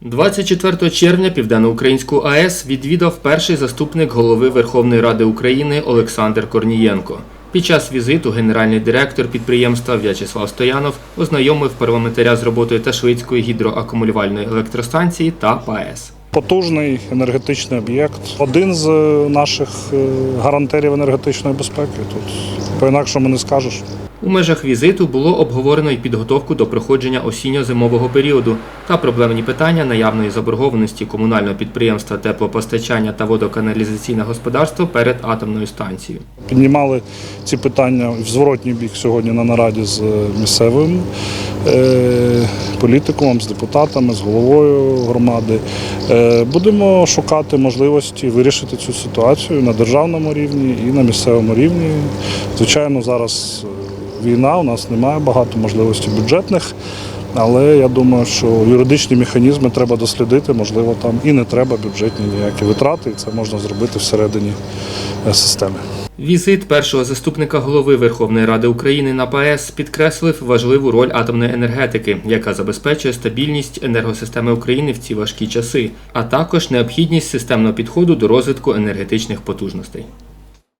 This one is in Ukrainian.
24 червня Південноукраїнську АЕС відвідав перший заступник голови Верховної Ради України Олександр Корнієнко. Під час візиту генеральний директор підприємства В'ячеслав Стоянов ознайомив парламентаря з роботою Ташвицької гідроакумулювальної електростанції та ПАЕС. Потужний енергетичний об'єкт, один з е, наших е, гарантерів енергетичної безпеки. Тут по-інакшому не скажеш. У межах візиту було обговорено й підготовку до проходження осінньо-зимового періоду та проблемні питання наявної заборгованості комунального підприємства теплопостачання та водоканалізаційне господарство перед атомною станцією. Піднімали ці питання в зворотній бік сьогодні на нараді з місцевим е, політикумом, з депутатами, з головою громади. Е, Будемо шукати можливості вирішити цю ситуацію на державному рівні і на місцевому рівні. Звичайно, зараз е, війна, у нас немає багато можливостей бюджетних. Але я думаю, що юридичні механізми треба дослідити, можливо, там і не треба бюджетні ніякі витрати, і це можна зробити всередині е, системи. Візит першого заступника голови Верховної Ради України на ПАЕС підкреслив важливу роль атомної енергетики, яка забезпечує стабільність енергосистеми України в ці важкі часи, а також необхідність системного підходу до розвитку енергетичних потужностей.